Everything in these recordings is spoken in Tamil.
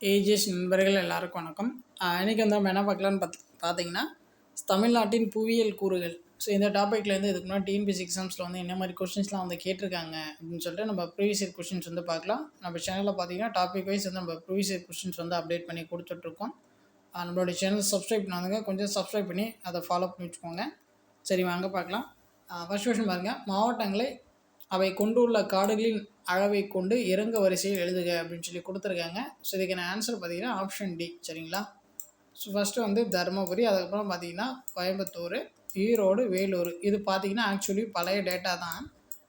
ஏஜிஎஸ் நண்பர்கள் எல்லாருக்கும் வணக்கம். இன்றைக்கி வந்து நம்ம என்ன பார்க்கலான்னு பார்த்து பார்த்தீங்கன்னா தமிழ்நாட்டின் புவியியல் கூறுகள். ஸோ இந்த டாப்பிக்லேருந்து இதுக்கு முன்னாடி டிஎன்பிசி எக்ஸாம்ஸில் வந்து என்ன மாதிரி கொஸ்டின்ஸ்லாம் வந்து கேட்டிருக்காங்க அப்படின்னு சொல்லிட்டு நம்ம ப்ரீவியஸ் இயர் கொஸ்டின்ஸ் வந்து பார்க்கலாம். நம்ம சேனலில் பார்த்தீங்கன்னா டாபிக் வைஸ் வந்து நம்ம ப்ரீவியஸ் இயர் கொஸ்டின்ஸ் வந்து அப்டேட் பண்ணி கொடுத்துட்ருக்கோம். நம்மளோட நம்மளுடைய சேனல் சப்ஸ்கிரைப் பண்ணாதுங்க கொஞ்சம் சப்ஸ்கிரைப் பண்ணி அதை ஃபாலோ பண்ணி வச்சுக்கோங்க. சரி வாங்க பார்க்கலாம். ஃபர்ஸ்ட் கொஸ்டின் பாருங்கள் மாவட்டங்களை அவை கொண்டுள்ள காடுகளின் அளவை கொண்டு இறங்க வரிசையில் எழுதுக அப்படின்னு சொல்லி கொடுத்துருக்காங்க. ஸோ இதுக்கான ஆன்சர் பார்த்தீங்கன்னா ஆப்ஷன் டி சரிங்களா? ஸோ ஃபஸ்ட்டு வந்து தருமபுரி அதுக்கப்புறம் பார்த்தீங்கன்னா கோயம்புத்தூர் ஈரோடு வேலூர். இது பார்த்தீங்கன்னா ஆக்சுவலி பழைய டேட்டா தான்.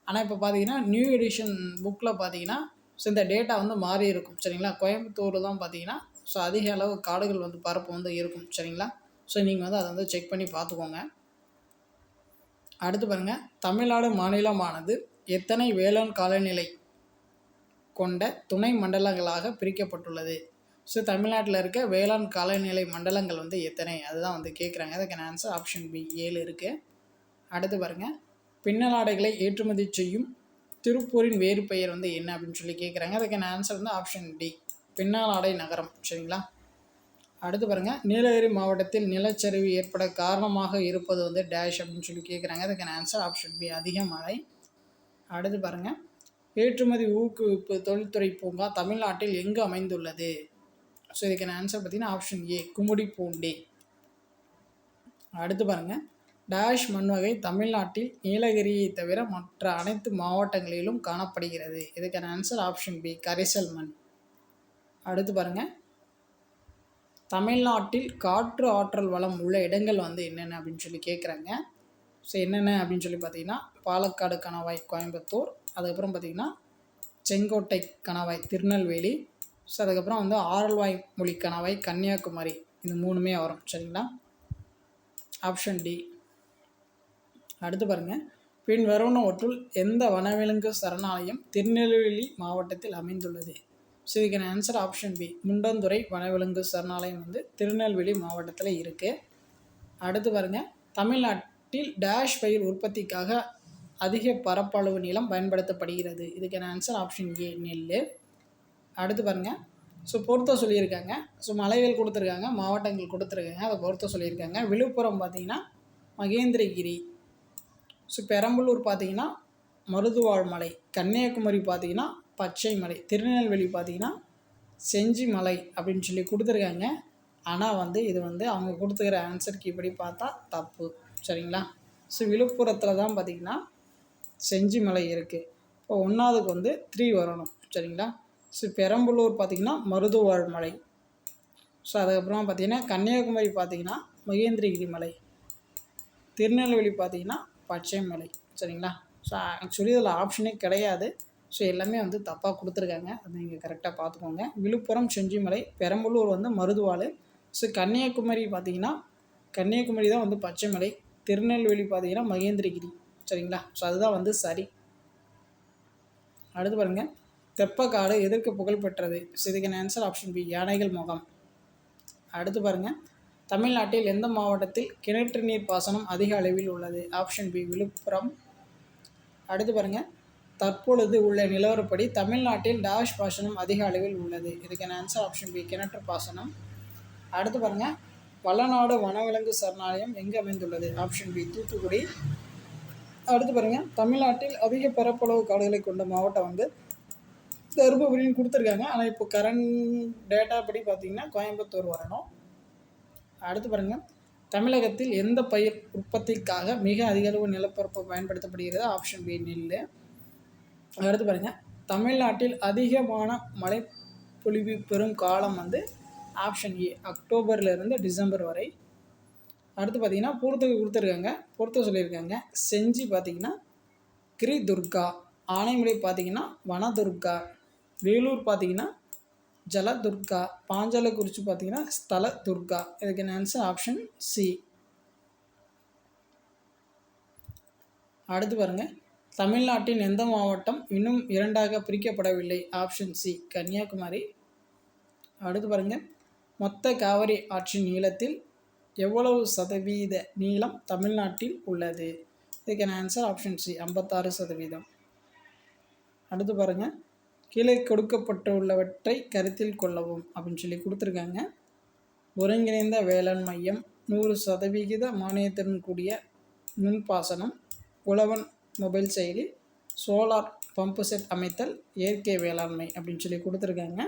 ஆனால் இப்போ பார்த்தீங்கன்னா நியூ எடிஷன் புக்கில் பார்த்தீங்கன்னா ஸோ இந்த டேட்டா வந்து மாறி இருக்கும் சரிங்களா? கோயம்புத்தூர் தான் பார்த்தீங்கன்னா ஸோ அதிக அளவு காடுகள் வந்து பரப்பு வந்து இருக்கும் சரிங்களா? ஸோ நீங்கள் வந்து அதை வந்து செக் பண்ணி பார்த்துக்கோங்க. அடுத்து பாருங்கள் தமிழ்நாடு மாநிலமானது எத்தனை வேளாண் காலநிலை? கொண்ட துணை மண்டலங்களாக பிரிக்கப்பட்டுள்ளது. ஸோ தமிழ்நாட்டில் இருக்க வேளாண் காலநிலை மண்டலங்கள் வந்து எத்தனை? அதுதான் வந்து கேட்குறாங்க அதுக்கான ஆன்சர் ஆப்ஷன் பி ஏழு இருக்குது அடுத்து பாருங்கள் பின்னலாடைகளை ஏற்றுமதி செய்யும் திருப்பூரின் வேறு பெயர் வந்து என்ன அப்படின்னு சொல்லி கேட்குறாங்க அதுக்கான ஆன்சர் வந்து ஆப்ஷன் டி பின்னாலாடை நகரம். சரிங்களா? அடுத்து பாருங்கள் நீலகிரி மாவட்டத்தில் நிலச்சரிவு ஏற்பட காரணமாக இருப்பது வந்து டேஷ் அப்படின்னு சொல்லி கேட்குறாங்க அதுக்கான ஆன்சர் ஆப்ஷன் பி அதிக மழை. அடுத்து பாருங்கள் ஏற்றுமதி ஊக்குவிப்பு தொழில்துறை பூங்கா தமிழ்நாட்டில் எங்கு அமைந்துள்ளது? ஸோ இதுக்கான ஆன்சர் பார்த்தீங்கன்னா ஆப்ஷன் ஏ கும்மிடிப்பூண்டி அடுத்து பாருங்கள் டேஷ் மண் வகை தமிழ்நாட்டில் நீலகிரியை தவிர மற்ற அனைத்து மாவட்டங்களிலும் காணப்படுகிறது. இதுக்கான ஆன்சர் ஆப்ஷன் பி கரிசல் மண். அடுத்து பாருங்க. தமிழ்நாட்டில் காற்று ஆற்றல் வளம் உள்ள இடங்கள் வந்து என்னென்ன அப்படின்னு சொல்லி கேட்குறாங்க ஸோ என்னென்ன அப்படின்னு சொல்லி பார்த்தீங்கன்னா பாலக்காடு கணவாய் கோயம்புத்தூர் அதுக்கப்புறம் பார்த்தீங்கன்னா செங்கோட்டை கணவாய் திருநெல்வேலி. ஸோ அதுக்கப்புறம் வந்து ஆரல்வாய் மொழி கணவாய் கன்னியாகுமரி. இந்த மூணுமே வரும். சரிங்களா? ஆப்ஷன் டி அடுத்து பாருங்கள் பின் வருவனவற்றுள் எந்த வனவிலங்கு சரணாலயம் திருநெல்வேலி மாவட்டத்தில் அமைந்துள்ளது? ஸோ இதுக்கான ஆன்சர் ஆப்ஷன் பி முண்டந்துறை வனவிலங்கு சரணாலயம் வந்து திருநெல்வேலி மாவட்டத்தில் இருக்குது அடுத்து பாருங்கள் தமிழ்நாட்டில் டேஷ் பயிர் உற்பத்திக்காக அதிக பரப்பளவு நிலம் பயன்படுத்தப்படுகிறது. இதுக்கான ஆன்சர் ஆப்ஷன் ஏ நெல் அடுத்து பாருங்கள் ஸோ பொறுத்த சொல்லியிருக்காங்க. ஸோ மலைகள் கொடுத்துருக்காங்க மாவட்டங்கள் கொடுத்துருக்காங்க அதை பொறுத்த சொல்லியிருக்காங்க. விழுப்புரம் பார்த்தீங்கன்னா மகேந்திரகிரி. ஸோ பெரம்பலூர் பார்த்தீங்கன்னா மருதுவாழ் மலை. கன்னியாகுமரி பார்த்தீங்கன்னா பச்சை மலை. திருநெல்வேலி பார்த்தீங்கன்னா செஞ்சி மலை அப்படின்னு சொல்லி கொடுத்துருக்காங்க. ஆனால் வந்து இது வந்து அவங்க கொடுத்துக்கிற ஆன்சருக்கு இப்படி பார்த்தா தப்பு. சரிங்களா? ஸோ விழுப்புரத்தில் தான் பார்த்தீங்கன்னா செஞ்சி மலை இருக்குது இப்போ ஒன்றாவதுக்கு வந்து த்ரீ வரணும். சரிங்களா? ஸோ பெரம்பலூர் பார்த்திங்கன்னா மருதுவாழ் மலை. ஸோ அதுக்கப்புறமா பார்த்திங்கன்னா கன்னியாகுமரி பார்த்திங்கன்னா மகேந்திரகிரி மலை. திருநெல்வேலி பார்த்தீங்கன்னா பச்சை மலை. சரிங்களா? ஸோ ஆக்சுவலி இதில் ஆப்ஷனே கிடையாது. ஸோ எல்லாமே வந்து தப்பாக கொடுத்துருக்காங்க. அதை நீங்கள் கரெக்டாக பார்த்துக்கோங்க. விழுப்புரம் செஞ்சிமலை பெரம்பலூர் வந்து மருதுவாள் ஸோ கன்னியாகுமரி பார்த்தீங்கன்னா கன்னியாகுமரி தான் வந்து பச்சை மலை. திருநெல்வேலி பார்த்திங்கன்னா மகேந்திரகிரி. சரிங்களா? ஸோ அதுதான் வந்து சரி. அடுத்து பாருங்கள் தெப்பக்காடு எதற்கு புகழ் பெற்றது? ஸோ இதுக்கான ஆன்சர் ஆப்ஷன் பி யானைகள் முகம். அடுத்து பாருங்கள் தமிழ்நாட்டில் எந்த மாவட்டத்தில் கிணற்று நீர் பாசனம் அதிக அளவில் உள்ளது? Option B Villupuram. அடுத்து பாருங்கள் தற்பொழுது உள்ள நிலவரப்படி தமிழ்நாட்டில் டாஷ் பாசனம் அதிக அளவில் உள்ளது. இதுக்கான ஆன்சர் ஆப்ஷன் பி கிணற்று பாசனம். அடுத்து பாருங்கள் வளநாடு வனவிலங்கு சரணாலயம் எங்கே அமைந்துள்ளது? Option B Thoothukudi. அடுத்து பாருங்கள் தமிழ்நாட்டில் அதிக பரப்பளவு காடுகளை கொண்ட மாவட்டம் வந்து தருமபுரின்னு கொடுத்துருக்காங்க. ஆனால் இப்போ கரண்ட் டேட்டா படி பார்த்தீங்கன்னா கோயம்புத்தூர் வரணும். அடுத்து பாருங்கள் தமிழகத்தில் எந்த பயிர் உற்பத்திக்காக மிக அதிக அளவு நிலப்பரப்பு பயன்படுத்தப்படுகிறது? ஆப்ஷன் பி நெல். அடுத்து பாருங்கள் தமிழ்நாட்டில் அதிகமான மழை பொழிவு பெறும் காலம் வந்து ஆப்ஷன் ஏ அக்டோபர்லேருந்து டிசம்பர் வரை. அடுத்து பார்த்தீங்கன்னா பொறுத்துக்கு கொடுத்துருக்காங்க பொறுத்த சொல்லியிருக்காங்க. செஞ்சி பார்த்தீங்கன்னா கிரி துர்கா ஆனைமலை பார்த்தீங்கன்னா வனதுர்கா வேலூர் பார்த்தீங்கன்னா ஜலதுர்கா பாஞ்சாலக்குறிச்சி பார்த்தீங்கன்னா ஸ்தல துர்கா இதுக்கு ஆன்சர் ஆப்ஷன் சி அடுத்து பாருங்க. தமிழ்நாட்டின் எந்த மாவட்டம் இன்னும் இரண்டாக பிரிக்கப்படவில்லை? Option C Kanyakumari. அடுத்து பாருங்க. மொத்த காவிரி ஆற்றின் நீளத்தில் எவ்வளவு சதவீத நீளம் தமிழ்நாட்டில் உள்ளது? இதுக்கான ஆன்சர் ஆப்ஷன் சி ஐம்பத்தாறு சதவீதம். அடுத்து பாருங்கள் கீழே கொடுக்கப்பட்டுள்ளவற்றை கருத்தில் கொள்ளவும் அப்படின்னு சொல்லி கொடுத்துருக்காங்க. ஒருங்கிணைந்த வேளாண் மையம் நூறு சதவிகித மானியத்துடன் கூடிய நுண்பாசனம் உழவன் மொபைல் செயலி சோலார் பம்பு செட் அமைத்தல் இயற்கை வேளாண்மை அப்படின்னு சொல்லி கொடுத்துருக்காங்க.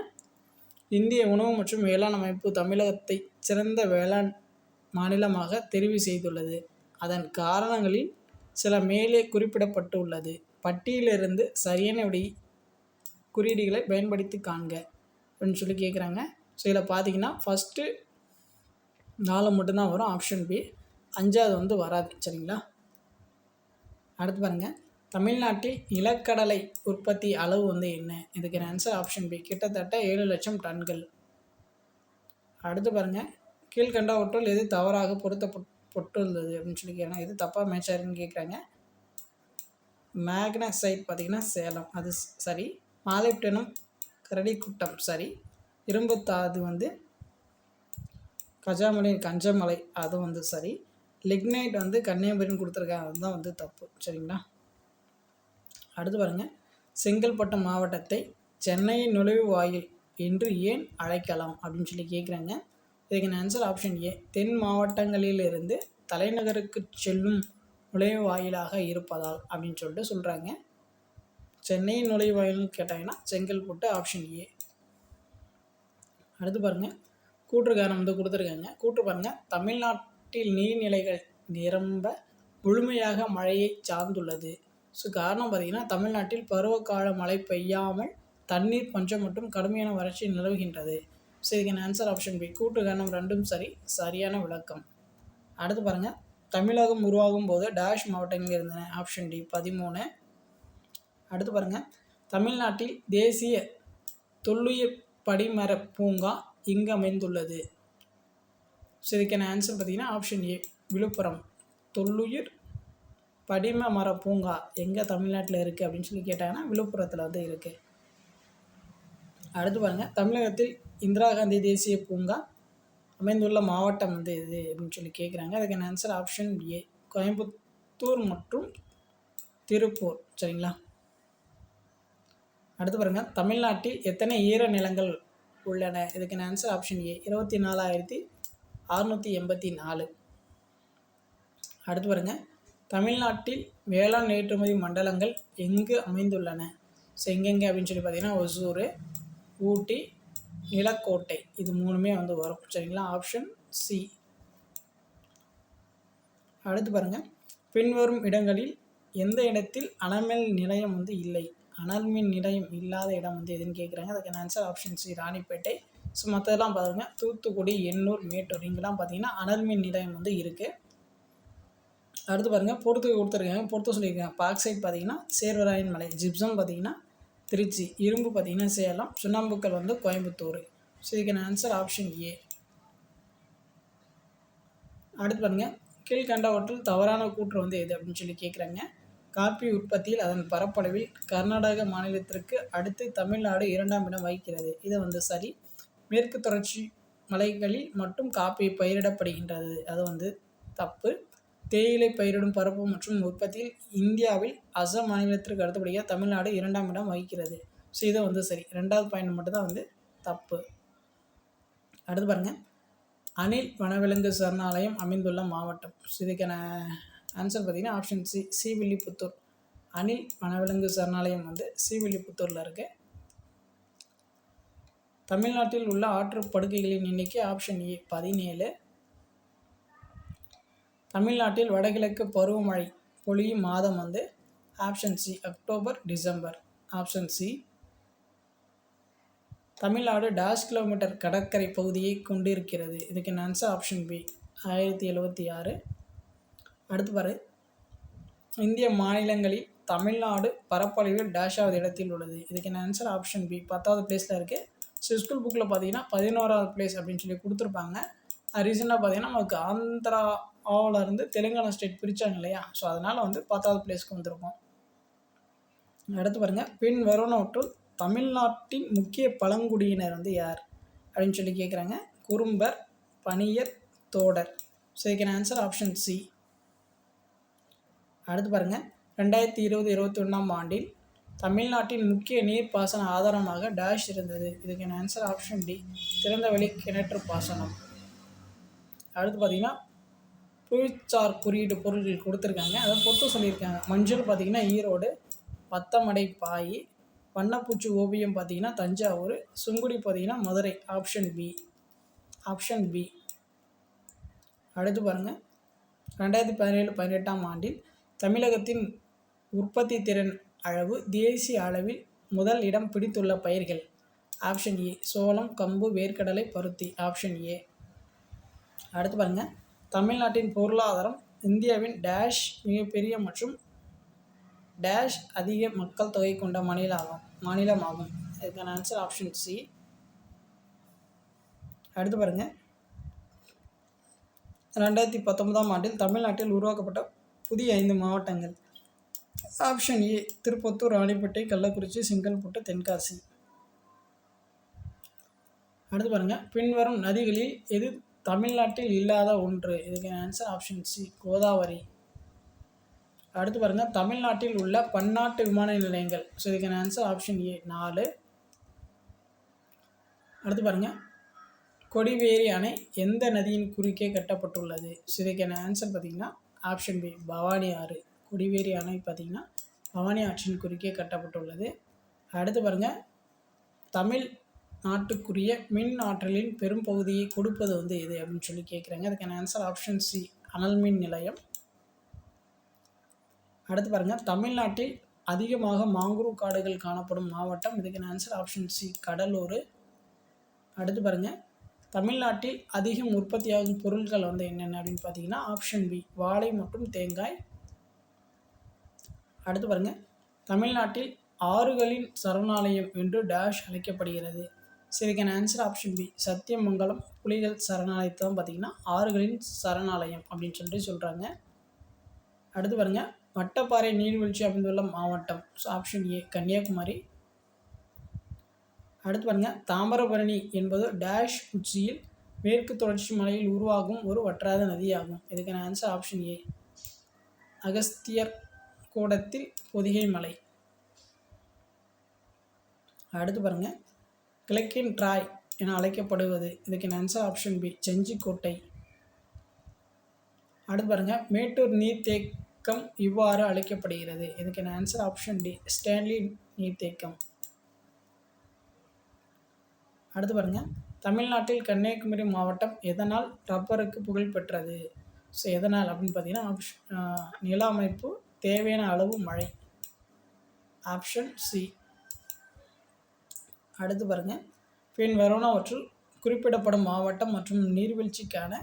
இந்திய உணவு மற்றும் வேளாண் அமைப்பு தமிழகத்தை சிறந்த வேளாண் மாநிலமாக தெரிவு செய்துள்ளது. அதன் காரணங்களில் சில மேலே குறிப்பிடப்பட்டுள்ளது. பட்டியலிருந்து சரியான விடை குறியீடுகளை பயன்படுத்தி காண்க. அப்படின்னு சொல்லி கேட்குறாங்க ஸோ இதில் பார்த்தீங்கன்னா ஃபஸ்ட்டு நாலு மட்டும்தான் வரும். ஆப்ஷன் பி அஞ்சாவது வந்து வராது. சரிங்களா? அடுத்து பாருங்கள் தமிழ்நாட்டில் நிலக்கடலை உற்பத்தி அளவு வந்து என்ன? இதுக்கு ஆன்சர் ஆப்ஷன் பி கிட்டத்தட்ட ஏழு லட்சம் டன்கள். அடுத்து பாருங்கள் கீழ்கண்டவற்றுள் எது தவறாக பொருத்தப்பட்டுள்ளது அப்படின்னு சொல்லி கேட்குறாங்க எது தப்பாக மேட்ச் ஆயிருக்குன்னு கேட்குறாங்க மேக்னசைட் பார்த்திங்கன்னா சேலம். அது சரி. மாலிப்டனும் கரடிக்குட்டம் சரி. இரும்புத்தாது வந்து கஜாமலை கஞ்சமலை அது வந்து சரி. லிக்னைட் வந்து கன்னியாகுமரின்னு கொடுத்துருக்காங்க. அதுதான் வந்து தப்பு. சரிங்களா? அடுத்து பாருங்கள் செங்கல்பட்டு மாவட்டத்தை சென்னையின் நுழைவு வாயில் என்று ஏன் அழைக்கலாம் அப்படின்னு சொல்லி கேட்குறாங்க இதுக்கு ஆன்சர் ஆப்ஷன் ஏ தென் மாவட்டங்களிலிருந்து தலைநகருக்கு செல்லும் நுழைவாயிலாக இருப்பதால் அப்படின்னு சொல்லிட்டு சொல்கிறாங்க சென்னையின் நுழைவாயில்னு கேட்டாங்கன்னா செங்கல்பட்டு ஆப்ஷன் ஏ அடுத்து பாருங்கள் கூற்றுக்காரம் வந்து கொடுத்துருக்காங்க. கூற்று பாருங்கள் தமிழ்நாட்டில் நீர்நிலைகள் நிரம்ப முழுமையாக மழையை சார்ந்துள்ளது. ஸோ காரணம் பார்த்திங்கன்னா தமிழ்நாட்டில் பருவகால மழை பெய்யாமல் தண்ணீர் பஞ்சம் மற்றும் கடுமையான வறட்சி நிலவுகின்றது. ஸோ இதுக்கான ஆன்சர் ஆப்ஷன் பி கூட்டு காரணம் ரெண்டும் சரி சரியான விளக்கம். அடுத்து பாருங்கள் தமிழகம் உருவாகும் போது டேஷ் மாவட்டங்கள் இருந்தன ஆப்ஷன் டி பதிமூணு. அடுத்து பாருங்கள் தமிழ்நாட்டில் தேசிய தொல்லுயிர் படிமர பூங்கா இங்கு அமைந்துள்ளது? ஸோ இதுக்கான ஆன்சர் பார்த்திங்கன்னா ஆப்ஷன் ஏ விழுப்புரம். தொல்லுயிர் படிம மர பூங்கா எங்கே தமிழ்நாட்டில் இருக்குது அப்படின்னு சொல்லி கேட்டாங்கன்னா விழுப்புரத்தில் வந்து இருக்குது அடுத்து பாருங்கள் தமிழகத்தில் இந்திரா காந்தி தேசிய பூங்கா அமைந்துள்ள மாவட்டம் வந்து இது அப்படின்னு சொல்லி கேட்குறாங்க அதுக்கான ஆன்சர் ஆப்ஷன் ஏ கோயம்புத்தூர் மற்றும் திருப்பூர். சரிங்களா? அடுத்து பாருங்கள் தமிழ்நாட்டில் எத்தனை ஈர நிலங்கள் உள்ளன இதுக்கான ஆன்சர் ஆப்ஷன் ஏ இருபத்தி நாலாயிரத்தி அறுநூற்றி எண்பத்தி நாலு. அடுத்து பாருங்கள் தமிழ்நாட்டில் வேளாண் ஏற்றுமதி மண்டலங்கள் எங்கு அமைந்துள்ளன? ஸோ எங்கெங்கே அப்படின்னு சொல்லி பார்த்தீங்கன்னா ஒசூர் ஊட்டி நிலக்கோட்டை இது மூணுமே வந்து வரும். சரிங்களா? ஆப்ஷன் சி அடுத்து பாருங்கள் பின்வரும் இடங்களில் எந்த இடத்தில் அனல்மின் நிலையம் வந்து இல்லை? அனல்மின் நிலையம் இல்லாத இடம் வந்து எதுன்னு கேட்குறாங்க அதுக்கான answer option C Ranipet. So மற்றதெல்லாம் பாருங்கள் தூத்துக்குடி எண்ணூர் மேட்டூர் இங்கெல்லாம் பார்த்தீங்கன்னா அனல்மின் நிலையம் வந்து இருக்குது அடுத்து பாருங்கள் பொறுத்து கொடுத்துருக்காங்க. பொறுத்து சொல்லியிருக்காங்க. பாக்சைட் பார்த்தீங்கன்னா சேர்வராயன் மலை. ஜிப்சம் பார்த்தீங்கன்னா திருச்சி. இரும்பு பார்த்திங்கன்னா சேலம் சுண்ணாம்புக்கல் வந்து கோயம்புத்தூர். ஸோ இதுக்கான ஆன்சர் ஆப்ஷன் ஏ அடுத்து பாருங்கள் கீழ்கண்டவற்றில் தவறான கூற்று வந்து எது அப்படின்னு சொல்லி கேட்குறாங்க காப்பி உற்பத்தியில் அதன் பரப்பளவில் கர்நாடக மாநிலத்திற்கு அடுத்து தமிழ்நாடு இரண்டாம் இடம் வகிக்கிறது. இது வந்து சரி. மேற்கு தொடர்ச்சி மலைகளில் மட்டும் காப்பி பயிரிடப்படுகின்றது. அது வந்து தப்பு. தேயிலை பயிரிடும் பரப்பு மற்றும் உற்பத்தியில் இந்தியாவில் அசம் மாநிலத்திற்கு அடுத்தபடியாக தமிழ்நாடு இரண்டாம் இடம் வகிக்கிறது. ஸோ இதை வந்து சரி. ரெண்டாவது பாயிண்ட் மட்டும்தான் வந்து தப்பு. அடுத்து பாருங்கள் அணில் வனவிலங்கு சரணாலயம் அமைந்துள்ள மாவட்டம். ஸோ இதுக்கான ஆன்சர் பார்த்திங்கன்னா ஆப்ஷன் சி சிவில்லிபுத்தூர் அணில் வனவிலங்கு சரணாலயம் வந்து சிவில்லிபுத்தூரில் இருக்குது தமிழ்நாட்டில் உள்ள ஆற்றுப்படுகைகளின் எண்ணிக்கை ஆப்ஷன் ஏ பதினேழு. தமிழ்நாட்டில் வடகிழக்கு பருவமழை பொழியும் மாதம் வந்து option C October December. Option C Tamil Nadu dash kilometre கடற்கரை பகுதியை கொண்டிருக்கிறது. இதுக்கு ஆன்சர் ஆப்ஷன் பி ஆயிரத்தி எழுபத்தி ஆறு. அடுத்து பாரு. இந்திய மாநிலங்களில் தமிழ்நாடு பரப்பளவில் டேஷாவது இடத்தில் உள்ளது. இதுக்கு ஆன்சர் ஆப்ஷன் பி பத்தாவது பிளேஸில் இருக்குது ஸோ ஸ்கூல் புக்கில் பார்த்தீங்கன்னா பதினோராவது பிளேஸ் அப்படின்னு சொல்லி கொடுத்துருப்பாங்க. ரீசெண்டாக பார்த்தீங்கன்னா நமக்கு ஆந்திரா இருந்து தெலுங்கானா ஸ்டேட் பிரித்தாங்க இல்லையா? ஸோ அதனால் வந்து பத்தாவது பிளேஸ்க்கு வந்திருக்கோம். அடுத்து பாருங்கள் பின் வருவனவற்றுள் தமிழ்நாட்டின் முக்கிய பழங்குடியினர் வந்து யார்? அப்படின்னு சொல்லி கேட்குறாங்க குறும்பர் பனியர் தோடர். ஸோ இதுக்கான ஆன்சர் ஆப்ஷன் சி அடுத்து பாருங்கள் ரெண்டாயிரத்தி இருபது இருபத்தி ஒன்றாம் ஆண்டில் தமிழ்நாட்டின் முக்கிய நீர்ப்பாசன ஆதாரமாக டேஷ் இருந்தது. இதுக்கான ஆன்சர் ஆப்ஷன் டி திறந்தவெளி கிணற்று பாசனம். அடுத்து பார்த்தீங்கன்னா புவிச்சார் குறியீடு பொருட்கள் கொடுத்துருக்காங்க. அதை பொறுத்து சொல்லியிருக்காங்க. மஞ்சள் பார்த்தீங்கன்னா ஈரோடு பத்தமடை பாய் வண்ணப்பூச்சி ஓவியம் பார்த்தீங்கன்னா தஞ்சாவூர் சுங்குடி பார்த்தீங்கன்னா Madurai option B option B அடுத்து பாருங்கள் ரெண்டாயிரத்தி பதினேழு பதினெட்டாம் ஆண்டில் தமிழகத்தின் உற்பத்தி திறன் அளவு தேசிய அளவில் முதல் இடம் பிடித்துள்ள பயிர்கள். ஆப்ஷன் ஏ சோளம் கம்பு வேர்க்கடலை பருத்தி ஆப்ஷன் ஏ அடுத்து பாருங்கள் தமிழ்நாட்டின் பொருளாதாரம் இந்தியாவின் டேஷ் மிகப்பெரிய மற்றும் டேஷ் அதிக மக்கள் தொகை கொண்ட மாநிலமாகும் மாநிலமாகும். இதுக்கான ஆன்சர் ஆப்ஷன் சி அடுத்து பாருங்கள் ரெண்டாயிரத்தி பத்தொன்பதாம் ஆண்டில் தமிழ்நாட்டில் உருவாக்கப்பட்ட புதிய ஐந்து மாவட்டங்கள். Option A Tirupattur Ranipet Kallakurichi Chengalpattu Tenkasi. அடுத்து பாருங்கள் பின்வரும் நதிகளில் எது தமிழ்நாட்டில் இல்லாத ஒன்று. இதுக்கு ஆன்சர் ஆப்ஷன் சி கோதாவரி. அடுத்து பாருங்கள் தமிழ்நாட்டில் உள்ள பன்னாட்டு விமான நிலையங்கள். ஸோ இதுக்கான ஆன்சர் ஆப்ஷன் ஏ நாலு. அடுத்து பாருங்கள் கொடிவேரி அணை எந்த நதியின் குறுக்கே கட்டப்பட்டுள்ளது? ஸோ இதுக்கான ஆன்சர் பார்த்திங்கன்னா ஆப்ஷன் பி பவானி ஆறு. கொடிவேரி அணை பார்த்திங்கன்னா பவானி ஆற்றின் குறுக்கே கட்டப்பட்டுள்ளது. அடுத்து பாருங்கள் தமிழ் நாட்டுக்குரிய மின் ஆற்றலின் பெரும் பகுதியை கொடுப்பது வந்து எது அப்படின்னு சொல்லி கேட்குறாங்க. அதுக்கான ஆன்சர் ஆப்ஷன் சி அனல் மின் நிலையம். அடுத்து பாருங்கள் தமிழ்நாட்டில் அதிகமாக மாங்குரு காடுகள் காணப்படும் மாவட்டம். இதுக்கான ஆன்சர் ஆப்ஷன் சி கடலூர். அடுத்து பாருங்கள் தமிழ்நாட்டில் அதிகம் உற்பத்தியாகும் பொருட்கள் வந்து என்னென்ன அப்படின்னு பார்த்தீங்கன்னா ஆப்ஷன் பி வாழை மற்றும் தேங்காய். அடுத்து பாருங்கள் தமிழ்நாட்டில் ஆறுகளின் சரணாலயம் என்று டேஷ் அழைக்கப்படுகிறது. சரிக்கான ஆன்சர் ஆப்ஷன் பி சத்தியமங்கலம் புலிகள் சரணாலயத்தை தான் பார்த்திங்கன்னா ஆறுகளின் சரணாலயம் அப்படின்னு சொல்லிட்டு சொல்கிறாங்க அடுத்து பாருங்கள் வட்டப்பாறை நீர்வீழ்ச்சி அமைந்துள்ள மாவட்டம் ஸோ ஆப்ஷன் ஏ கன்னியாகுமரி அடுத்து பாருங்கள் தாமிரபரணி என்பது டேஷ் உச்சியில் மேற்கு தொடர்ச்சி மலையில் உருவாகும் ஒரு வற்றாத நதியாகும் இதுக்கான ஆன்சர் ஆப்ஷன் ஏ அகஸ்தியர் கூடத்தில் பொதிகை மலை அடுத்து பாருங்கள் கிழக்கின் ட்ராய் என அழைக்கப்படுவது. இதுக்கு ஆன்சர் ஆப்ஷன் பி செஞ்சிக்கோட்டை. அடுத்து பாருங்கள் மேட்டூர் நீர்த்தேக்கம் இவ்வாறு அழைக்கப்படுகிறது. இதுக்கான ஆன்சர் ஆப்ஷன் டி ஸ்டான்லி நீர்த்தேக்கம். அடுத்து பாருங்கள் தமிழ்நாட்டில் கன்னியாகுமரி மாவட்டம் எதனால் ரப்பருக்கு புகழ் பெற்றது? ஸோ எதனால் அப்படின்னு பார்த்தீங்கன்னா ஆப்ஷன் நில அமைப்பு தேவையான அளவு மழை. ஆப்ஷன் சி அடுத்து பாருங்கள் பின் வருவனவற்றுள் குறிப்பிடப்படும் மாவட்டம் மற்றும் நீர்வீழ்ச்சிக்கான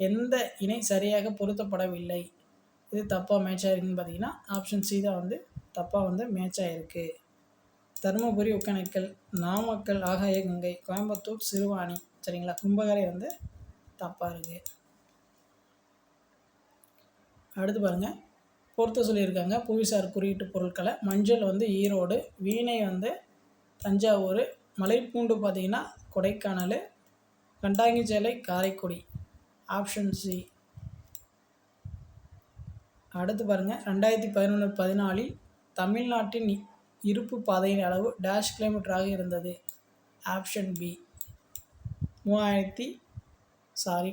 எந்த இணை சரியாக பொருத்தப்படவில்லை. இது தப்பாக மேட்ச் ஆகிருக்குன்னு பார்த்தீங்கன்னா ஆப்ஷன் சி தான் வந்து தப்பாக வந்து மேட்ச் ஆகிருக்கு தருமபுரி ஒக்கணைக்கல் நாமக்கல் ஆகாய கங்கை கோயம்புத்தூர் சிறுவாணி சரிங்களா? கும்பகரை வந்து தப்பாக இருக்குது அடுத்து பாருங்கள் பொறுத்த சொல்லியிருக்காங்க. புவிசார் குறியீட்டு பொருட்களை மஞ்சள் வந்து ஈரோடு வீணை வந்து தஞ்சாவூர் மலைப்பூண்டு பார்த்திங்கன்னா கொடைக்கானல் கண்டாங்கிச்சேலை காரைக்குடி. ஆப்ஷன் சி அடுத்து பாருங்கள் ரெண்டாயிரத்தி பதினொன்று பதினாலில் தமிழ்நாட்டின் இருப்பு பாதையின் அளவு டேஷ் கிலோமீட்டராக இருந்தது. ஆப்ஷன் பி மூவாயிரத்தி சாரி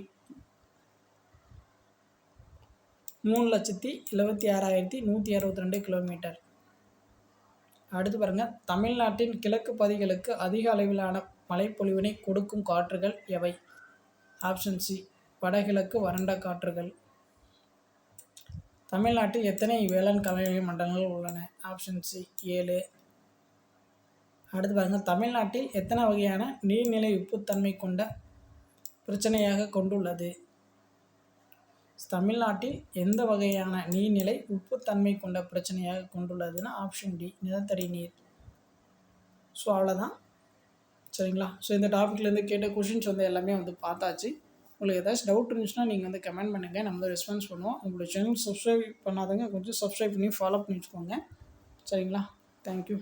மூணு லட்சத்தி எழுபத்தி ஆறாயிரத்தி நூற்றி அறுபத்தி ரெண்டு கிலோமீட்டர் அடுத்து பாருங்கள் தமிழ்நாட்டின் கிழக்கு பகுதிகளுக்கு அதிக அளவிலான மழைப்பொழிவினை கொடுக்கும் காற்றுகள் எவை? ஆப்ஷன் சி வடகிழக்கு வறண்ட காற்றுகள். தமிழ்நாட்டில் எத்தனை வேளாண் கலைநிலை மண்டலங்கள் உள்ளன? ஆப்ஷன் சி ஏழு. அடுத்து பாருங்கள் தமிழ்நாட்டில் எத்தனை வகையான நீர்நிலை உப்புத்தன்மை கொண்ட பிரச்சனையாக கொண்டுள்ளது? தமிழ்நாட்டில் எந்த வகையான நீர்நிலை உப்புத்தன்மை கொண்ட பிரச்சனையாக கொண்டுள்ளதுன்னா ஆப்ஷன் டி நிலத்தடி நீர். ஸோ அவ்வளோதான் சரிங்களா? ஸோ இந்த டாப்பிக்லேருந்து கேட்ட கொஷின்ஸ் வந்து எல்லாமே வந்து பார்த்தாச்சு. உங்களுக்கு ஏதாச்சும் டவுட் இருந்துச்சுன்னா நீங்கள் வந்து கமெண்ட் பண்ணுங்கள் நம்ம ரெஸ்பான்ஸ் பண்ணுவோம். உங்களுடைய சேனல் சப்ஸ்கிரைப் பண்ணாதவங்க கொஞ்சம் சப்ஸ்கிரைப் பண்ணி ஃபாலோ பண்ணி வச்சுக்கோங்க. சரிங்களா? தேங்க்யூ